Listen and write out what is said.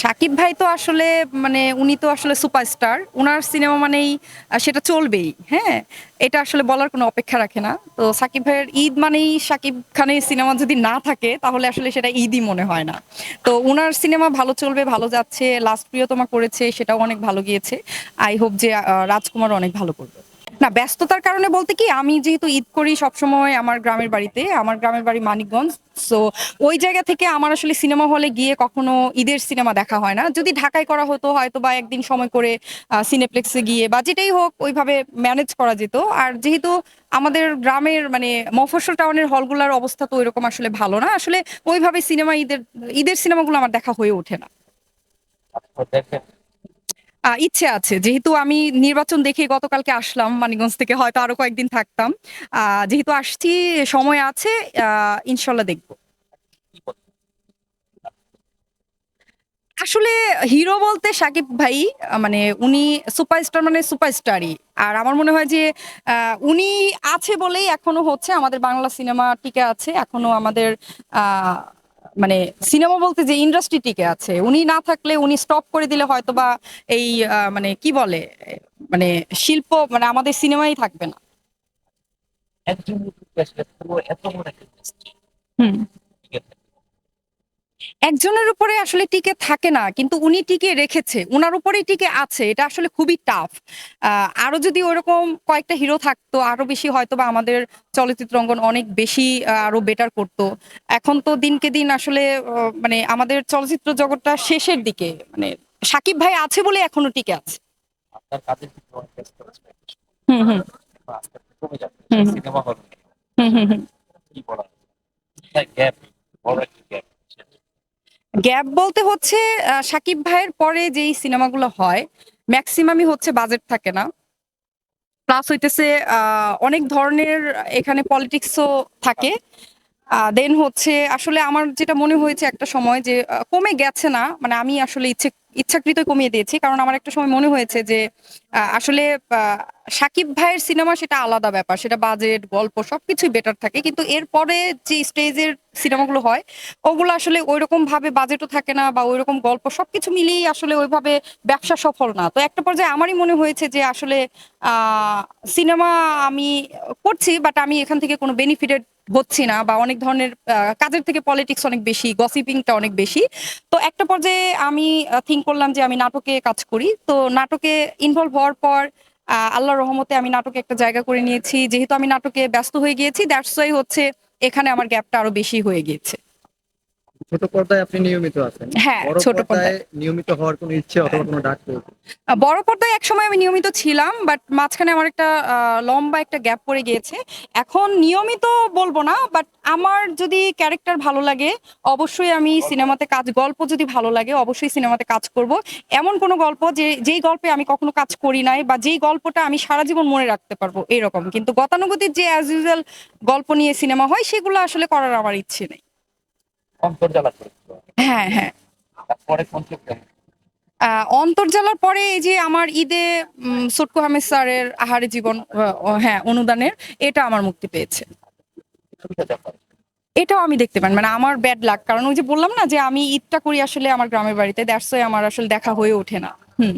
সাকিব ভাই তো আসলে মানে উনি তো আসলে সুপারস্টার। ওনার সিনেমা মানেই সেটা চলবেই হ্যাঁ? এটা আসলে বলার কোনো অপেক্ষা রাখে না। তো সাকিব ভাইয়ের ঈদ মানেই সাকিব খানের সিনেমা যদি না থাকে, তাহলে আসলে সেটা ঈদই মনে হয় না। তো ওনার সিনেমা ভালো চলবে, ভালো যাচ্ছে, লাস্ট প্রিয়তমা করেছে, সেটাও অনেক ভালো গিয়েছে। আই হোপ যে রাজকুমার অনেক ভালো করবে। না ব্যস্ততার কারণে বলতে কি আমি যেহেতু ঈদ করি সবসময় আমার গ্রামের বাড়িতে আমার গ্রামের বাড়ি মানিকগঞ্জ। সো ওই জায়গা থেকে আমার আসলে সিনেমা হলে গিয়ে কখনো ঈদের সিনেমা দেখা হয় না। যদি ঢাকায় করা হতো হয়তো বা একদিন সময় করে সিনেপ্লেক্সে গিয়ে বা যেটাই হোক ওইভাবে ম্যানেজ করা যেত। আর যেহেতু আমাদের গ্রামের মানে মফস্বল টাউনের হলগুলোর অবস্থা তো ওইরকম আসলে ভালো না আসলে ওইভাবে সিনেমা ঈদের ঈদের সিনেমাগুলো আমার দেখা হয়ে ওঠে না। আহ, ইচ্ছে আছে। যেহেতু আমি নির্বাচন দেখে গতকালকে আসলাম, মানিকগঞ্জ থেকে হয়তো আরও কয়েকদিন থাকতাম। যেহেতু আসছি, সময় আছে ইনশাল্লাহ দেখব। আসলে হিরো বলতে সাকিব ভাই মানে উনি সুপারস্টার মানে সুপারস্টারই। আর আমার মনে হয় যে উনি আছে বলেই এখনও হচ্ছে, আমাদের বাংলা সিনেমা টিকে আছে। এখনও আমাদের মানে সিনেমা বলতে যে ইন্ডাস্ট্রি টিকে আছে উনি না থাকলে উনি স্টপ করে দিলে হয়তো বা এই মানে কি বলে মানে শিল্প মানে আমাদের সিনেমাই থাকবে না। একজন লোককে আসলে পুরো এত বড় একটা industry, হুম ঠিক আছে? একজনের উপরে আসলে টিকে থাকে না কিন্তু উনি টিকে রেখেছে উনার উপরেই টিকে আছে এটা আসলে খুবই টাফ আরও যদি ওরকম কয়েকটা হিরো থাকতো আরও বেশি হয়তো বা আমাদের চলচ্চিত্র অঙ্গন অনেক বেশি আরও বেটার করতো। এখন তো দিনকে দিন আসলে মানে আমাদের চলচ্চিত্র জগৎটা শেষের দিকে মানে সাকিব ভাই আছে বলে এখনও টিকে আছে। হুম হুম। হুম। হুম। হুম হুম গ্যাপ বলতে হচ্ছে সাকিব ভাইয়ের পরে যেই সিনেমাগুলো হয়, ম্যাক্সিমামই হচ্ছে বাজেট থাকে না। প্লাস হইতেছে অনেক ধরনের এখানে পলিটিক্সও থাকে। দেন হচ্ছে, আসলে আমার যেটা মনে হয়েছে একটা সময় যে কমে গেছে না মানে আমি আসলে ইচ্ছে ইচ্ছাকৃত কমিয়ে দিয়েছি। কারণ আমার একটা সময় মনে হয়েছে যে আসলে সাকিব ভাইয়ের সিনেমা সেটা আলাদা ব্যাপার। সেটা বাজেট, গল্প সবকিছুই বেটার থাকে। কিন্তু এরপরে যে স্টেজের সিনেমাগুলো হয়, ওগুলো আসলে ওইরকম ভাবে বাজেটও থাকে না বা ওইরকম গল্প সবকিছু মিলিয়েই আসলে ওইভাবে ব্যবসা সফল না। তো একটা পর্যায়ে আমারই মনে হয়েছে যে, আসলে সিনেমা আমি করছি বাট আমি এখান থেকে কোনো বেনিফিটেড হচ্ছি না বা অনেক ধরনের কাজের থেকে পলিটিক্স অনেক বেশি গসিপিংটা অনেক বেশি। তো একটা পর্যায়ে আমি থিঙ্ক করলাম যে আমি নাটকে কাজ করি। তো নাটকে ইনভলভ হওয়ার পর আল্লাহ রহমতে আমি নাটকে একটা জায়গা করে নিয়েছি। যেহেতু আমি নাটকে ব্যস্ত হয়ে গিয়েছি দ্যাটস হচ্ছে এখানে আমার গ্যাপটা আরও বেশি হয়ে গিয়েছে। ছোট পর্দায় আপনি নিয়মিত আছেন। হ্যাঁ ছোট পর্দায় নিয়মিত হওয়ার কোনো ইচ্ছে অথবা কোনো ডাক বড় পর্দায় একসময় আমি নিয়মিত ছিলাম বাট মাঝখানে আমার একটা লম্বা একটা গ্যাপ পড়ে গিয়েছে। এখন নিয়মিত বলব না বাট আমার যদি ক্যারেক্টার ভালো লাগে অবশ্যই আমি সিনেমাতে কাজ গল্প যদি ভালো লাগে অবশ্যই সিনেমাতে কাজ করব। এমন কোনো গল্প যে যেই গল্পে আমি কখনো কাজ করি নাই বা যেই গল্পটা আমি সারা জীবন মনে রাখতে পারব এরকম। কিন্তু গতানুগতিক যে অ্যাজ ইউজুয়াল গল্প নিয়ে সিনেমা হয় সেগুলো আসলে করার আমার ইচ্ছে নেই। অন্তর্জালা হ্যাঁ হ্যাঁ। তারপরে আহ, অন্তর্জালার পরে এই যে আমার ঈদে সুটকু আহমেদ স্যারের আহারে জীবন হ্যাঁ অনুদানের এটা আমার মুক্তি পেয়েছে। এটাও আমি দেখতে পারি। মানে আমার ব্যাড লাক কারণ ওই যে বললাম না যে আমি ঈদটা করি আসলে আমার গ্রামের বাড়িতে দ্যাটস আমার আসলে দেখা হয়ে ওঠে না। হুম।